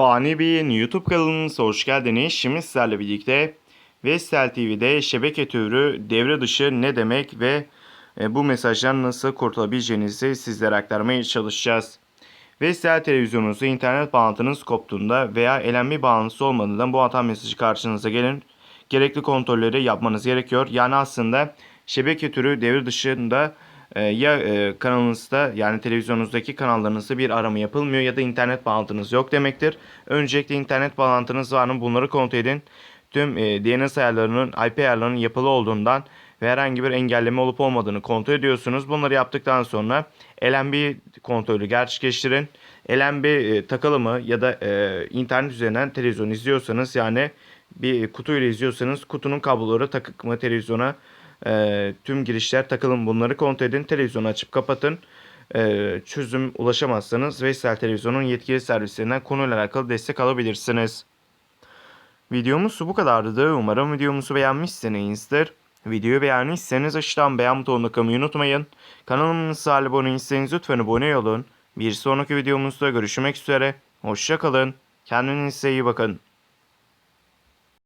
Fani Bey'in YouTube kanalınıza hoş geldiniz. Şimdi sizlerle birlikte Vestel TV'de şebeke türü devre dışı ne demek ve e, bu mesajdan nasıl kurtulabileceğinizi sizlere aktarmaya çalışacağız. Vestel televizyonunuzda internet bağlantınız koptuğunda veya LNB bağlantısı olmadığında bu hata mesajı karşınıza gelin. Gerekli kontrolleri yapmanız gerekiyor. Yani aslında şebeke türü devre dışında ya e, kanalınızda yani televizyonunuzdaki kanallarınızda bir arama yapılmıyor ya da internet bağlantınız yok demektir. Öncelikle internet bağlantınız var mı bunları kontrol edin. Tüm e, DNS ayarlarının IP ayarlarının yapılı olduğundan ve herhangi bir engelleme olup olmadığını kontrol ediyorsunuz. Bunları yaptıktan sonra LNB kontrolü gerçekleştirin. LNB e, takılı mı ya da e, internet üzerinden televizyon izliyorsanız yani bir kutuyla izliyorsanız kutunun kabloları takık televizyona e, tüm girişler takılı mı bunları kontrol edin. Televizyonu açıp kapatın. E, çözüm ulaşamazsanız Vestel Televizyon'un yetkili servislerinden konuyla alakalı destek alabilirsiniz. Videomuz bu kadardı. Umarım videomuzu beğenmişsinizdir. Videoyu beğenmişseniz aşağıdan beğen butonuna kalmayı unutmayın. Kanalımıza abone değilseniz lütfen abone olun. Bir sonraki videomuzda görüşmek üzere. Hoşçakalın. Kendinize iyi bakın.